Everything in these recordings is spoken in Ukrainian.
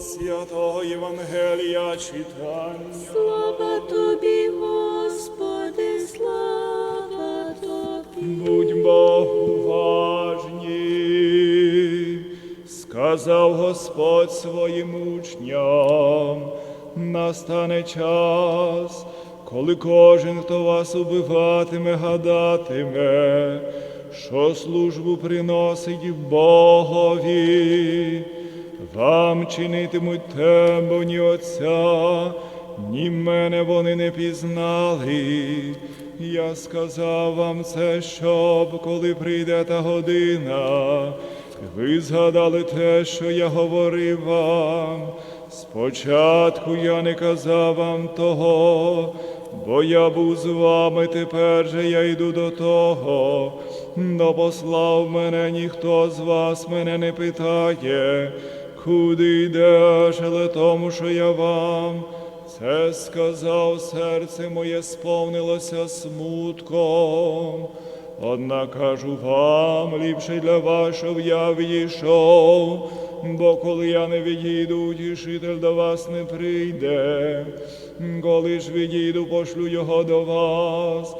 святого Євангелія читання. Слава тобі, Господи, слава тобі. Будьмо уважні, сказав Господь своїм учням, настане час, коли кожен, хто вас убиватиме, гадатиме, що службу приносить Богові. Вам чинитимуть те, бо ні Отця, ні мене вони не пізнали. Я сказав вам це, щоб коли прийде та година, ви згадали те, що я говорив вам. Спочатку я не казав вам того, бо я був з вами, тепер же я йду до того, но послав мене ніхто з вас мене не питає, куди йдеш, але тому, що я вам. Це сказав, серце моє сповнилося смутком. Однак кажу вам, ліпше для вас, я відійшов, бо коли я не відійду, утішитель до вас не прийде. Коли ж відійду, пошлю його до вас,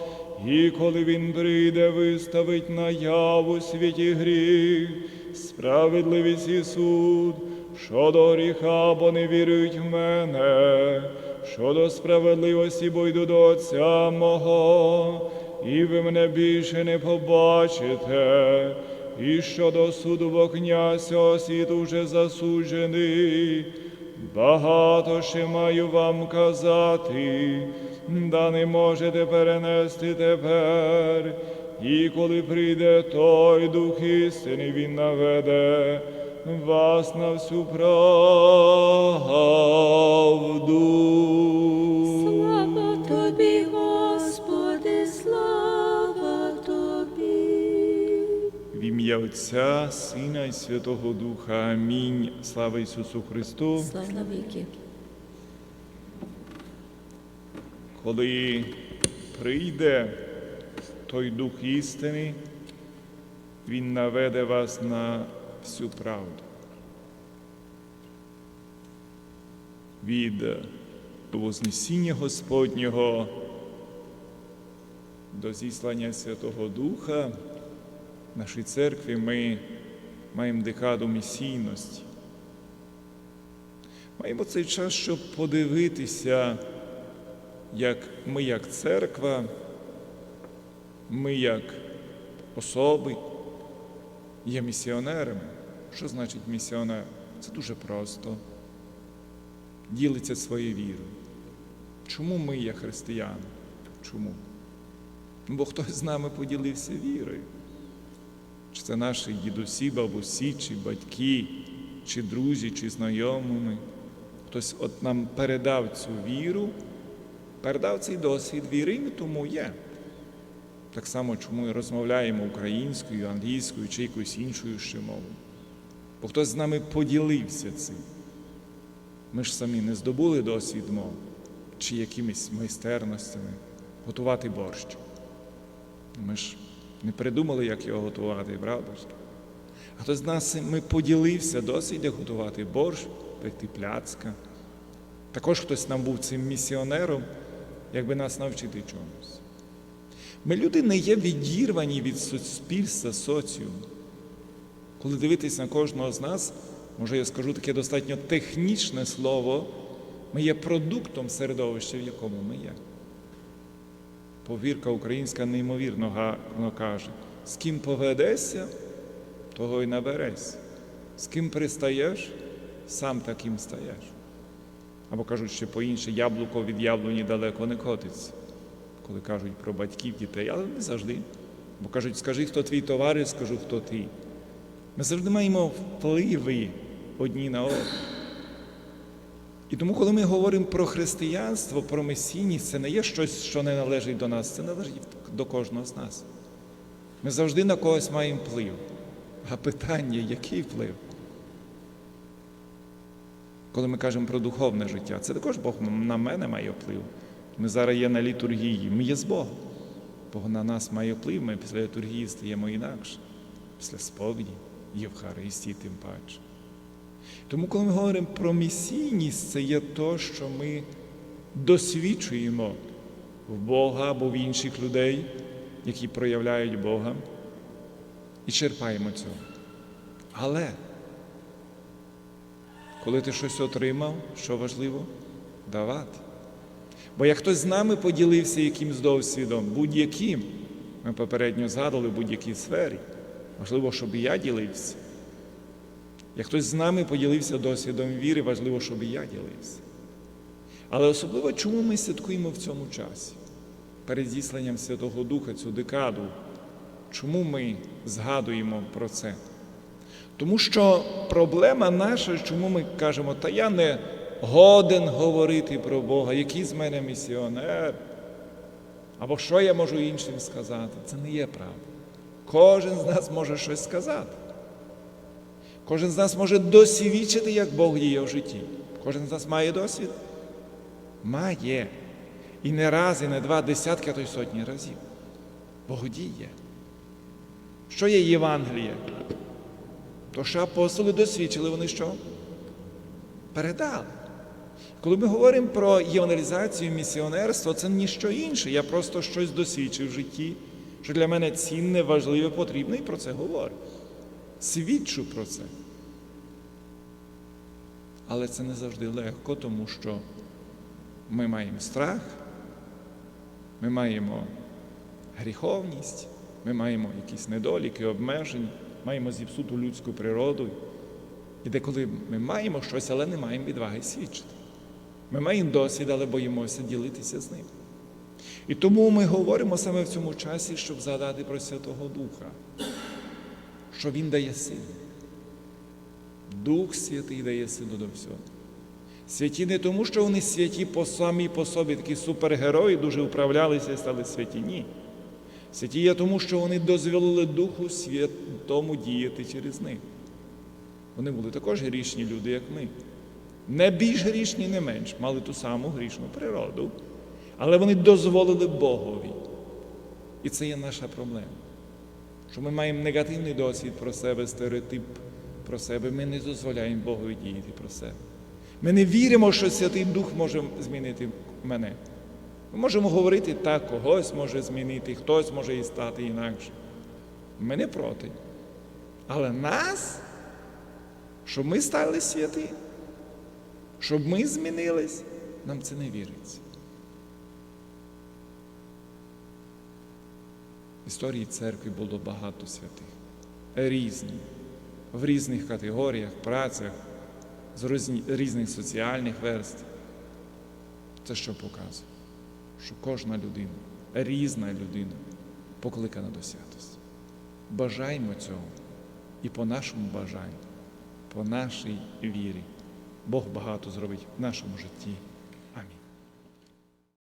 і коли він прийде, виставить наяву світі гріх, справедливість і суд. Щодо гріха, бо не вірують в мене, щодо справедливості, бо йду до Отця мого, і ви мене більше не побачите. І щодо суду, бо князь цього світу вже засуджений. Багато ще маю вам казати, да не можете перенести тепер. І коли прийде той дух істини, він наведе вас на всю правду. Слава тобі, Господи, слава тобі. В ім'я Отця, Сина і Святого Духа. Амінь. Слава Ісусу Христу. Слава віки. Коли прийде той Дух істини, Він наведе вас на всю правду. Від Вознесіння Господнього до зіслання Святого Духа в нашій церкві ми маємо декаду місійності. Маємо цей час, щоб подивитися, як ми, як церква, ми, як особи, є місіонерами. Що значить місіонер? Це дуже просто. Ділиться своєю вірою. Чому ми є християни? Чому? Бо хтось з нами поділився вірою. Чи це наші дідусі, бабусі, чи батьки, чи друзі, чи знайомими. Хтось от нам передав цю віру, передав цей досвід віри, і ми тому є. Так само, чому і розмовляємо українською, англійською чи якоюсь іншою ще мовою. Бо хтось з нами поділився цим. Ми ж самі не здобули досвідмо чи якимись майстерностями готувати борщ. Ми ж не придумали, як його готувати, правда? А хтось з нас ми поділився досвід, як готувати борщ, пекти пляцка. Також хтось нам був цим місіонером, якби нас навчити чомусь. Ми люди не є відірвані від суспільства, соціуму. Коли дивитись на кожного з нас, може я скажу таке достатньо технічне слово, ми є продуктом середовища, в якому ми є. Повірка українська неймовірно гарно каже, з ким поведешся, того й наберешся. З ким пристаєш, сам таким стаєш. Або кажуть ще по-інше, яблуко від яблуні далеко не котиться, коли кажуть про батьків, дітей, але не завжди. Бо кажуть, скажи, хто твій товариш, скажу, хто ти. Ми завжди маємо впливи одні на одних. І тому, коли ми говоримо про християнство, про месійність, це не є щось, що не належить до нас, це належить до кожного з нас. Ми завжди на когось маємо вплив. А питання, який вплив? Коли ми кажемо про духовне життя, це також Бог на мене має вплив. Ми зараз є на літургії, ми є з Богом. Бог на нас має вплив, ми після літургії стаємо інакше, після сповіді, Євхаристії тим паче. Тому, коли ми говоримо про місійність, це є то, що ми досвідчуємо в Бога або в інших людей, які проявляють Бога, і черпаємо цього. Але коли ти щось отримав, що важливо? Давати. Бо як хтось з нами поділився якимсь досвідом, будь-яким, ми попередньо згадували в будь-якій сфері, важливо, щоб і я ділився. Як хтось з нами поділився досвідом віри, важливо, щоб і я ділився. Але особливо, чому ми святкуємо в цьому часі? Перед зісланням Святого Духа цю декаду. Чому ми згадуємо про це? Тому що проблема наша, чому ми кажемо, та я не годен говорити про Бога, який з мене місіонер, або що я можу іншим сказати. Це не є правда. Кожен з нас може щось сказати. Кожен з нас може досвідчити, як Бог діє в житті. Кожен з нас має досвід? Має. І не раз, і не два, десятки, а то й сотні разів. Бог діє. Що є Євангеліє? То що апостоли досвідчили, вони що? Передали. Коли ми говоримо про євангелізацію місіонерство, це ніщо інше. Я просто щось досвідчив в житті, що для мене цінне, важливе, потрібне, і про це говорю. Свідчу про це. Але це не завжди легко, тому що ми маємо страх, ми маємо гріховність, ми маємо якісь недоліки, обмеження, маємо зіпсуту людську природу. І деколи ми маємо щось, але не маємо відваги свідчити. Ми маємо досвід, але боїмося ділитися з ним. І тому ми говоримо саме в цьому часі, щоб згадати про Святого Духа, що Він дає силу. Дух Святий дає силу до всього. Святі не тому, що вони святі по самі по собі, такі супергерої, дуже управлялися і стали святі. Ні. Святі є тому, що вони дозволили Духу Святому діяти через них. Вони були також грішні люди, як ми. Не більш грішні, не менш, мали ту саму грішну природу, але вони дозволили Богові. І це є наша проблема. Що ми маємо негативний досвід про себе, стереотип про себе, ми не дозволяємо Богові діяти про себе. Ми не віримо, що Святий Дух може змінити мене. Ми можемо говорити так, когось може змінити, хтось може і стати інакше. Ми не проти. Але нас, щоб ми стали святі, щоб ми змінились, нам це не віриться. Історії церкви було багато святих, різні, в різних категоріях, працях, з різних соціальних верств. Це що показує? Що кожна людина, різна людина, покликана до святості. Бажаємо цього і по нашому бажанню, по нашій вірі Бог багато зробить в нашому житті.